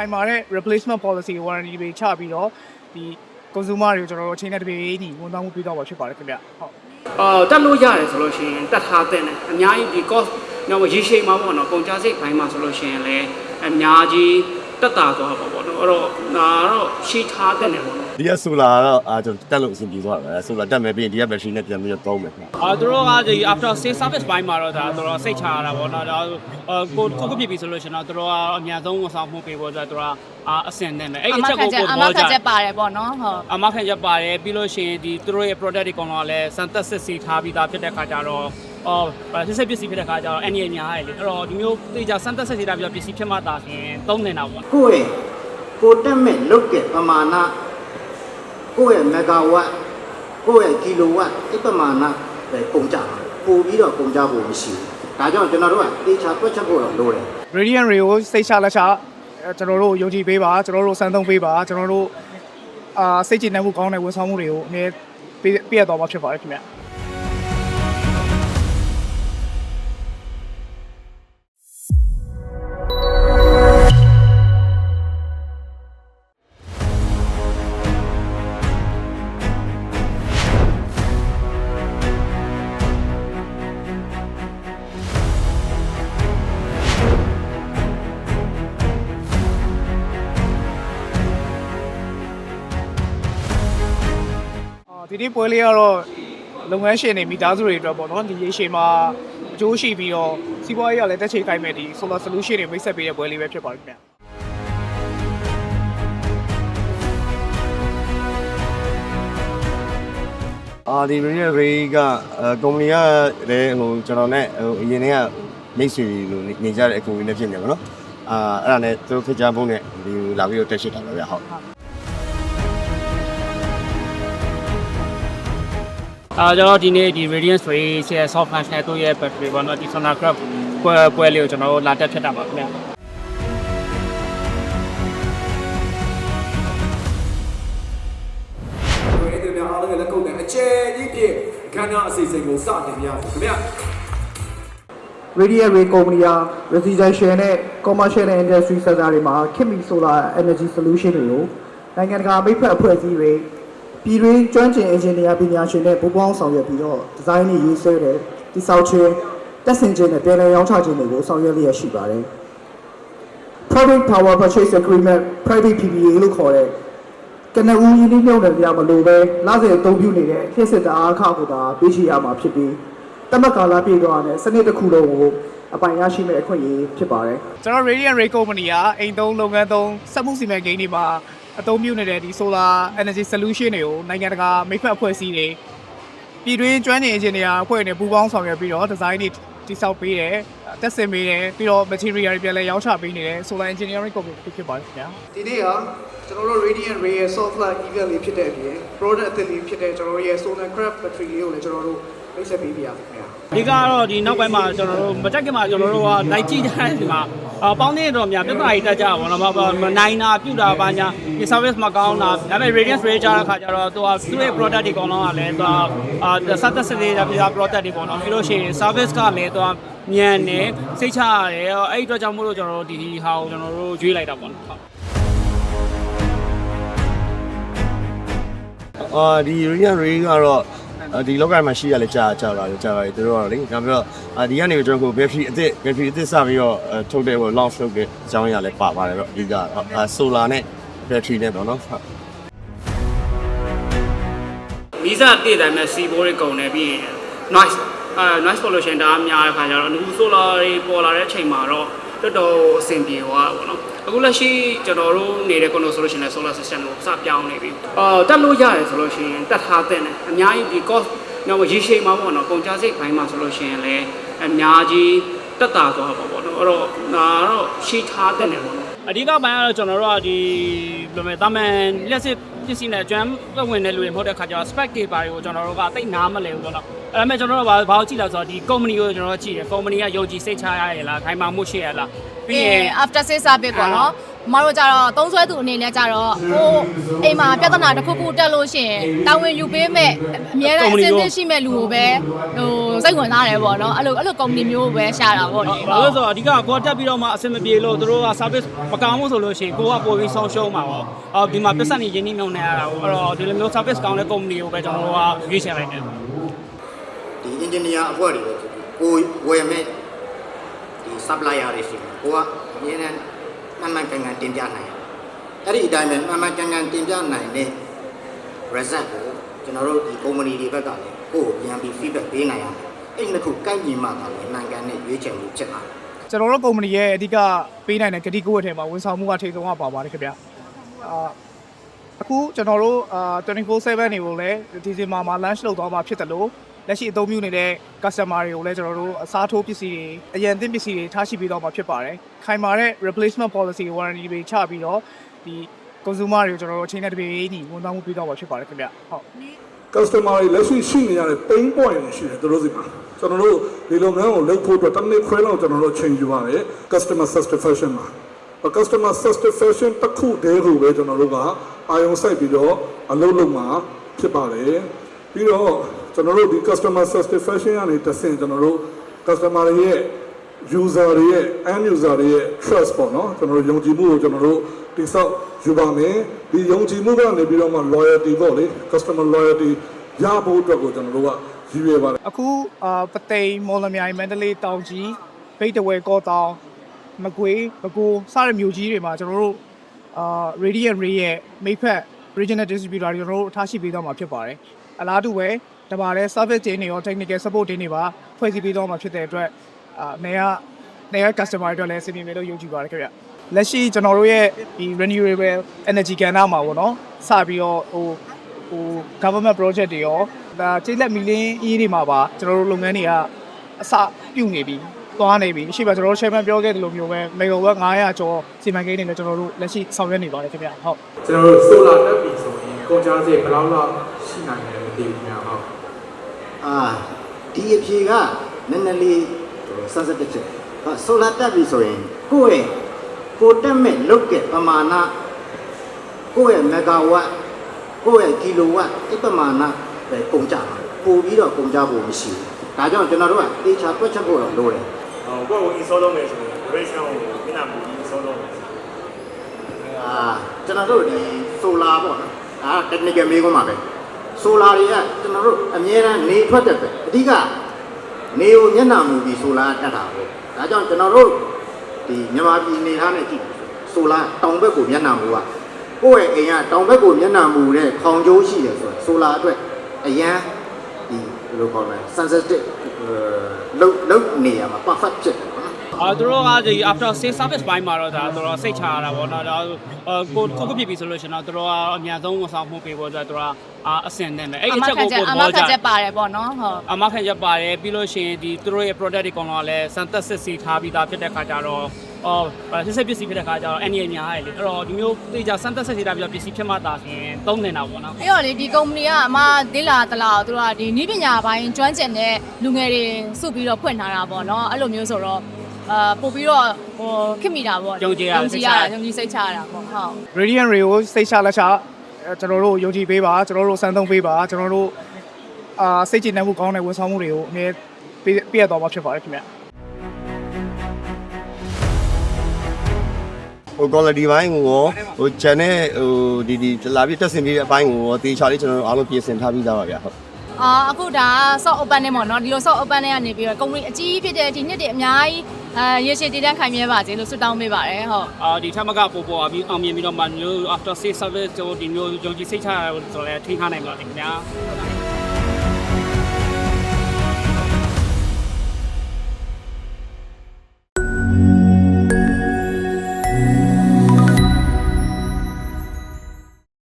ခိုင်မာတဲ့ replacement policy warranty တွေချပြီးတော့ဒီ consumer တွေကိုကျွန်တော်တို့အချိန်နဲ့တပြေးညီဝန်ဆောင်မှုပေးတော့မှာဖြစ်ပါတယ်ခင်ဗျဟုတ်အော်တက်လို့ရတယ်ဆိုလို့ရှိရင်တက်ထားတဲ့နဲ့အများကြီးဒီ cost တော့ရေရှည်မှာပေါ့နော်ကုန်ကြစိတ်ဘိုင်းမှာဆိုလို့ရှိရင်လည်းအများကြီး တက်တာသွားပါပေါ့နော်အဲ့တော့ဒါတော့ရှိထားတဲ့နဲ့ပေါ့နော်ဒီကဆိုလာကတော့အာကျွန်တော်တက်လို့အဆင်ပြေသွားတယ်ဆိုလာတက်မယ်ပြီးရင်ဒီက battery နဲ့ပြန်ပြီးတော့သုံးမယ်ခင်ဗျအာသူတို့ကဒီ after sales service ဘိုင်းမှာတော့ဒါတော်တော်စိတ်ချရတာပေါ့နော်ဒါကိုကိုကိုဖြစ်ပြီဆိုလို့ရှိရင်တော့သူတို့ကအများဆုံးဝန်ဆောင်မှုပေးဖို့အတွက်သူတို့ကအအဆင်နဲ့မယ်အဲ့အဒီမချက်ခံကိုချက်ကိုအမဘောခံကြချက်ပါတယ်ပေါ့နော်ဟုတ်အမခံချက်ပါတယ်ပြီးလို့ရှိရင်ဒီသူတို့ရဲ့ product တွေကောင်တော့လည်းစမ်းသက်စစ်စီထားပြီးသားဖြစ်တဲ့ခါကျတော့ အော်စစ်စစ်ပစ္စည်းဖြစ်တဲ့ခါကျတော့အနည်းအများရည်လေအဲ့တော့ဒီမျိုးတေချာစမ်းသက်စစ်စီထားပြီးတော့ပစ္စည်းဖြစ်မှသာရှင်သုံးနေတာပေါ့ကိုယ့်ရဲ့ကိုတက်မဲ့လုတ်တဲ့ပမာဏကိုယ့်ရဲ့မဂါဝတ်ကိုယ့်ရဲ့ကီလိုဝတ်ဒီပမာဏပဲပုံကြတာပို့ပြီးတော့ပုံကြဖို့မရှိဘူးဒါကြောင့်ကျွန်တော်တို့ကတေချာတွက်ချက်ဖို့တော့လိုတယ် radiant ray ကိုစိတ်ချလက်ချအဲကျွန်တော်တို့ယုံကြည်ပေးပါကျွန်တော်တို့စမ်းသုံးပေးပါကျွန်တော်တို့အာစိတ်ကြည်နှံမှုကောင်းတဲ့ဝန်ဆောင်မှုတွေကိုအမြဲပေးပြရတော့မှာဖြစ်ပါတယ်ခင်ဗျ အာဒီနေ့ပွဲလေးကတော့လုပ်ငန်းရှင်တွေမိသားစုတွေအတွက်ပေါ့နော်ဒီရေရှည်မှာအကျိုးရှိပြီးတော့စီးပွားရေးကလည်းတက်ချိတ်ကိုင်းမဲ့ဒီ solar solution တွေမိတ်ဆက်ပေးတဲ့ပွဲလေးပဲဖြစ်ပါတယ်ခင်ဗျအာဒီ Real Ray ကအဲကုမ္ပဏီကလည်းဟိုကျွန်တော်နဲ့ဟိုအရင်တည်းကမိတ်ဆွေလိုနေကြတဲ့အကူအညီနဲ့ဖြစ်နေပါတော့အာအဲ့ဒါနဲ့သူတို့ဖိတ်ကြားဖို့နဲ့ဒီလာပြီးတော့တက်ရှိတာပါဗျဟုတ် အာကျွန်တော်ဒီနေ့ဒီ Radiance Ray ရဲ့ soft launch နဲ့သူ့ရဲ့ battery ပေါ့နော်ဒီ Sonar Craft ပွဲပွဲလေးကိုကျွန်တော်တို့လာတက်ဖြစ်တာပါခင်ဗျာဝယ်တဲ့များအားလုံးရဲ့လက်ကုပ်နဲ့အကျယ်ကြီးဖြင့်အခမ်းအနားအစီအစဉ်ကိုစတင်ပြရစီခင်ဗျာ Radiant Ray ကုမ္ပဏီဟာ residential နဲ့ commercial နဲ့ industry sector တွေမှာခေတ်မီ solar energy solution တွေကိုနိုင်ငံတကာမိတ်ဖက်အဖွဲ့အစည်းတွေ ပြည်တွင်းကျွမ်းကျင် engineer ပညာရှင်တွေပူးပေါင်းဆောင်ရွက်ပြီးတော့ design တွေရေးဆွဲတယ်တိစောက်ခြင်းတက်ဆင်ခြင်းနဲ့ပြည်လည်ရောင်းချခြင်းတွေကိုဆောင်ရွက်လျက်ရှိပါတယ် Private Power Purchase Agreement Private PPA လို့ခေါ်တဲ့ကနဦးရင်းနှီးမြှုပ်နှံကြမလို့ပဲလစဉ်အသုံးပြုနေတဲ့ခေတ်စစ်တအားခကိုသာပေးရှိရမှာဖြစ်ပြီးတမတ်ကာလပြည့်သွားတဲ့စနစ်တစ်ခုလုံးကိုအပိုင်ရရှိမဲ့အခွင့်အရေးဖြစ်ပါတယ်ကျွန်တော် radiant ray company ကအိမ်သုံးလုပ်ငန်းသုံးစက်မှုစီမံကိန်းတွေမှာ အသုံးပြုနေတဲ့ဒီ solar energy solution တွေကိုနိုင်ငံတကာမိတ်ဖက်အဖွဲ့အစည်းတွေပြည်တွင်းကျွမ်းကျင် engineer အဖွဲ့တွေနဲ့ပူးပေါင်းဆောင်ရွက်ပြီးတော့ design တွေတိစောက်ပေးတယ်တက်ဆင်ပေးတယ်ပြီးတော့ material တွေပြန်လဲရောင်းချပေးနေတဲ့ solar engineering company တစ်ခုဖြစ်ပါတယ်ခင်ဗျာဒီနေ့ကကျွန်တော်တို့ Radiant Ray ရဲ့ soft light event လေးဖြစ်တဲ့အပြင် product အသစ်လေးဖြစ်တဲ့ကျွန်တော်တို့ရဲ့ solar craft battery လေးကိုလည်းကျွန်တော်တို့ မိတ်ဆက်ပေးပြရမယ်ခင်ဗျာဒီကတော့ဒီနောက်ပိုင်းမှာကျွန်တော်တို့မတက်ကင်မှာကျွန်တော်တို့ကလိုက်ကြည့်တဲ့ဒီမှာအပေါင်းနေတော့များပြဿနာကြီးတက်ကြပါဘောနော်မနိုင်တာပြုတာပါညာဒီ service မကောင်းတာဒါပေမဲ့ radiance rate ကြတဲ့ခါကျတော့သူကသူ့ရဲ့ product တွေကောင်းတော့ကလည်းသူကအာစက်သက်စလေးပြ product တွေပေါ့နော်ပြီးလို့ရှိရင် service ကလည်းသူကမြန်တယ်စိတ်ချရတယ်အဲ့ဒီအတွက်ကြောင့်မို့လို့ကျွန်တော်တို့ဒီဒီဟာကိုကျွန်တော်တို့ရွေးလိုက်တာပေါ့နော်ဟုတ်အာဒီ Real Ray ကတော့အာ ဒီလောကမှာရှိရလဲကြာကြာလာတယ်ကြာလာတယ်သူတို့ကတော့လေဒါပြီးတော့အာဒီကနေကျွန်တော်ကို battery အသစ် battery အသစ်စပြီးတော့အဲထုတ်တဲ့ဟို launch လုပ်တဲ့အကြောင်းအရာလည်းပါပါတယ်တော့အဓိကအာ solar နဲ့ battery နဲ့ပေါ့နော်ဟုတ်မီးစာတည့်တိုင်းမဲ့စီဘိုးတွေကုန်နေပြီးရင် noise အဲ noise pollution တအားများတဲ့ခါကျတော့အခု solar တွေပေါ်လာတဲ့အချိန်မှာတော့တော်တော်အဆင်ပြေသွားတာပေါ့နော် အခုလက်ရှိကျွန်တော်တို့နေတဲ့ condo ဆိုလို့ရှိရင်လည်း solar system ကိုစပြောင်းနေပြီအာတက်လို့ရတယ်ဆိုလို့ရှိရင်တက်ထားတဲ့နဲ့အများကြီးဒီ cost တော့ရေရှည်မှာပေါ့နော်ကုန်ကြစိတ်ဘိုင်းမှာဆိုလို့ရှိရင်လည်းအများကြီးတက်တာသွားပါပေါ့နော်အဲ့တော့ဒါတော့ရှိထားတဲ့နဲ့ပေါ့နော်အဓိကပိုင်းကတော့ကျွန်တော်တို့ကဒီဘယ်လိုလဲတာမန်လက်စစ် ပစ္စည်းနဲ့ကျွမ်းပတ်ဝင်တဲ့လူတွေမဟုတ်တဲ့ခါကျတော့ spec တွေပါတွေကိုကျွန်တော်တို့ကတိတ်နားမလဲဘူးပေါ့နော်အဲ့ဒါမဲ့ကျွန်တော်တို့ကဘာဘာကိုကြည့်လဲဆိုတော့ဒီ company ကိုကျွန်တော်တို့ကြည့်တယ် company ကယုံကြည်စိတ်ချရရလားခိုင်မာမှုရှိရလားပြီးပြီးရရင်င် after sales service ပေါ့နော် မတို့ကြတော့သုံးဆွဲသူအနေနဲ့ကြတော့ဟိုအိမ်မှာပြဿနာတစ်ခုခုတက်လို့ရှိရင်တာဝန်ယူပေးမဲ့အများအားအစင်းသင့်ရှိမဲ့လူကိုပဲဟိုလို့စိတ်ဝင်စားတယ်ပေါ့နော်အဲ့လိုအဲ့လို company မျိုးပဲရှာတာပေါ့လေဘာလို့လဲဆိုတော့အဓိကကိုတက်ပြီးတော့မှအဆင်မပြေလို့သူတို့က service မကောင်းဘူးဆိုလို့ရှိရင်ကိုကပို့ပြီးဆုံးရှုံးမှာပေါ့အော်ဒီမှာပတ်စံနေရင်းနှီးမြှုပ်နေရတာပေါ့အဲ့တော့ဒီလိုမျိုး service ကောင်းတဲ့ company ကိုပဲကျွန်တော်တို့ကရွေးချယ်လိုက်တယ်ဒီ engineer အဖွဲ့တွေပဲဖြစ်ဖြစ်ကိုဝယ်မဲ့ဒီ supplier တွေရှိတယ်ကိုကအမြဲတမ်း မှန်မှန်ကန်ကန်တင်ပြနိုင်တယ်အဲ့ဒီအတိုင်းပဲမှန်မှန်ကန်ကန်တင်ပြနိုင်တဲ့ result ကိုကျွန်တော်တို့ဒီ company တွေဘက်ကလည်းကိုယ့်ကိုပြန်ပြီး feedback ပေးနိုင်ရတယ်အဲ့ဒီနှစ်ခုကိုက်ညီမှသာလေနိုင်ကန်နဲ့ရွေးချယ်မှုဖြစ်လာတယ်ကျွန်တော်တို့ကုမ္ပဏီရဲ့အဓိကပေးနိုင်တဲ့ဂတိကိုယ်အထည်မှာဝန်ဆောင်မှုကထိပ်ဆုံးကပါပါတယ်ခင်ဗျအာအခုကျွန်တော်တို့အာ24/7တွေကိုလည်းဒီဇင်ဘာမှာ launch လုပ်သွားမှာဖြစ်တယ်လို့ လက်ရှိအသုံးပြုနေတဲ့ customer တွေကိုလည်းကျွန်တော်တို့အစားထိုးပစ္စည်းတွေအရန်သင့်ပစ္စည်းတွေထားရှိပေးတော့မှာဖြစ်ပါတယ်ခိုင်မာတဲ့ replacement policy warranty တွေချပြီးတော့ဒီ consumer တွေကိုကျွန်တော်တို့အချိန်နဲ့တပြေးညီဝန်ဆောင်မှုပေးတော့မှာဖြစ်ပါတယ်ခင်ဗျဟုတ် customer တွေလက်ရှိရှိနေရတဲ့ pain point တွေရှိတယ်သူတို့စီမှာကျွန်တော်တို့ဒီလုပ်ငန်းကိုလုပ်ဖို့အတွက်တစ်နှစ်ခွဲလောက်ကျွန်တော်တို့ချိန်ယူပါတယ် customer satisfaction မှာ customer satisfaction တစ်ခုတည်းကိုပဲကျွန်တော်တို့ကအာရုံစိုက်ပြီးတော့အလုပ်လုပ်မှာဖြစ်ပါတယ် ပြီးတော့ကျွန်တော်တို့ဒီ customer satisfaction ကနေတစ်ဆင့်ကျွန်တော်တို့ customer တွေရဲ့ user တွေရဲ့ end user တွေရဲ့ trust ပေါ့နော်ကျွန်တော်တို့ယုံကြည်မှုကိုကျွန်တော်တို့တိဆောက်ယူပါမယ်ဒီယုံကြည်မှုကနေပြီးတော့မှ loyalty ပေါ့လေ customer loyalty ရဖို့အတွက်ကိုကျွန်တော်တို့ကရည်ရွယ်ပါတယ်အခုအာပသိမ်မော်လမြိုင်မန္တလေးတောင်ကြီးဗိတ်တဝဲကောတောင်မကွေးဘကိုစတဲ့မြို့ကြီးတွေမှာကျွန်တော်တို့အာ Radiant Ray ရဲ့မိဖက် regional distributor တွေကျွန်တော်တို့ထားရှိပေးတော့မှာဖြစ်ပါတယ် အလားတူပဲဒါပါလဲ service team တွေရော technical support team တွေပါဖွဲ့စည်းပေးတော့မှာဖြစ်တဲ့အတွက်အာနေရနေရ customer တွေအတွက်လည်းအဆင်ပြေမယ်လို့ယုံကြည်ပါတယ်ခင်ဗျလက်ရှိကျွန်တော်တို့ရဲ့ဒီ renewable energy ကဏ္ဍမှာပေါ့နော်စပြီးတော့ဟိုဟို government project တွေရောဒါကျေးလက်မီလင်းအေးတွေမှာပါကျွန်တော်တို့လုပ်ငန်းတွေကအစပြုတ်နေပြီသွားနေပြီရှိပါကျွန်တော်တို့ chairman ပြောခဲ့တယ်လို့မျိုးပဲမေဂါဝက်900ကျော်စီမံကိန်းတွေနဲ့ကျွန်တော်တို့လက်ရှိဆောင်ရွက်နေပါတယ်ခင်ဗျဟုတ်ကျွန်တော်တို့ solar တက်ပြီဆိုရင် ကုန်ကျစရိတ်ဘယ်လောက်လောက်ရှိနိုင်တယ်မသိဘူးများဟုတ်အာဒီအဖြေကနည်းနည်းလေးစမ်းစစ်တစ်ချက်ဟာဆိုလာတက်ပြီဆိုရင်ကိုယ့်ရဲ့ကိုတက်မဲ့လုတ်တဲ့ပမာဏကိုယ့်ရဲ့မဂါဝတ်ကိုယ့်ရဲ့ကီလိုဝတ်အဲ့ပမာဏပဲကုန်ကြတာပို့ပြီးတော့ကုန်ကြဖို့မရှိဘူးဒါကြောင့်ကျွန်တော်တို့ကတေချာတွက်ချက်ဖို့တော့လိုတယ်ဟိုကိုယ့်ကို install လုပ်မယ်ဆိုရင် version ကိုမျက်နှာမူပြီး install လုပ်မယ်အာကျွန်တော်တို့ဒီ solar ပေါ့နော် ဒါ technical မေးခွန်းပါပဲ solar တွေကကျွန်တော်တို့အမြဲတမ်းနေထွက်တဲ့ပဲအဓိကနေကိုမျက်နှာမူပြီး solar တက်တာပေါ့ဒါကြောင့်ကျွန်တော်တို့ဒီမြန်မာပြည်နေထားနဲ့ကြည့် solar တောင်ဘက်ကိုမျက်နှာမူကကိုယ့်ရဲ့အိမ်ကတောင်ဘက်ကိုမျက်နှာမူတဲ့ခေါင်ကျိုးရှိတယ်ဆိုတော့ solar အတွက်အရန်ဒီဘယ်လိုခေါ်မလဲ sensitive လုတ်လုတ်နေရမှာ perfect ဖြစ်တယ်ပေါ့နော် အာသူတို့ကဒီ after sales service ဘိုင်းမှာတော့ဒါသူတို့စိတ်ချရတာပေါ့နော်ဒါကိုကိုကိုပြပြီဆိုလို့ရှင်တော့သူတို့ကအများဆုံးဝန်ဆောင်မှုပေးဖို့အတွက်သူတို့ကအအဆင်နဲ့မယ်အဲ့အဒီမချက်ခံကိုချက်ကိုအမပြောခံကြချက်ပါတယ်ပေါ့နော်ဟုတ်အမခံချက်ပါတယ်ပြီးလို့ရှိရင်ဒီသူတို့ရဲ့ product တွေကောင်တော့လည်းစံသက်စစ်စီထားပြီးသားဖြစ်တဲ့ခါကျတော့အော်စစ်စစ်ပစ္စည်းဖြစ်တဲ့ခါကျတော့အန်ရညာရလေအဲ့တော့ဒီမျိုးသိကြစံသက်စစ်စီထားပြီးတော့ပစ္စည်းဖြစ်မှသာရှင်သုံးနေတာပေါ့နော်အဲ့တော့လေဒီကုမ္ပဏီကအမဒေလာတလာသူတို့ကဒီနည်းပညာပိုင်းကျွမ်းကျင်တဲ့လူငယ်တွေစုပြီးတော့ဖွင့်ထားတာပေါ့နော်အဲ့လိုမျိုးဆိုတော့ အာပို့ပြီးတော့ဟိုခစ်မိတာပေါ့ယုံကြည်ရယုံကြည်ရတာယုံကြည်စိတ်ချရတာပေါ့ဟုတ် Radiant Ray ကိုစိတ်ချလက်ချအဲကျွန်တော်တို့ယုံကြည်ပေးပါကျွန်တော်တို့စမ်းသုံးပေးပါကျွန်တော်တို့အာစိတ်ကြည်နှံမှုကောင်းတဲ့ဝန်ဆောင်မှုတွေကိုအမြဲပေးပေးရတော့မှာဖြစ်ပါတယ်ခင်ဗျဟို quality ဘိုင်းကိုရောဟို channel ဟိုဒီဒီလာပြီးတက်ဆင်ပြီးတဲ့အပိုင်းကိုရောတေချာလေးကျွန်တော်တို့အားလုံးပြင်ဆင်ထားပြီးသားပါဗျာဟုတ် အာအခုဒါ soft open နဲ့ပေါ့နော်ဒီလို soft open နဲ့ကနေပြီးတော့ကုမ္ပဏီအကြီးဖြစ်တဲ့ဒီနှစ်တည်းအများကြီး အဲရေရှည်တည်တံ့ခိုင်မြဲပါစေလို့ဆုတောင်းပေးပါတယ်ဟုတ်အာဒီထက်မကပို့ပေါ်ပြီးအောင်မြင်ပြီးတော့မှမျိုး after sales service တို့ဒီမျိုးယုံကြည်စိတ်ချရဆိုလဲထိန်းထားနိုင်ပါလိမ့်ခင်ဗျာ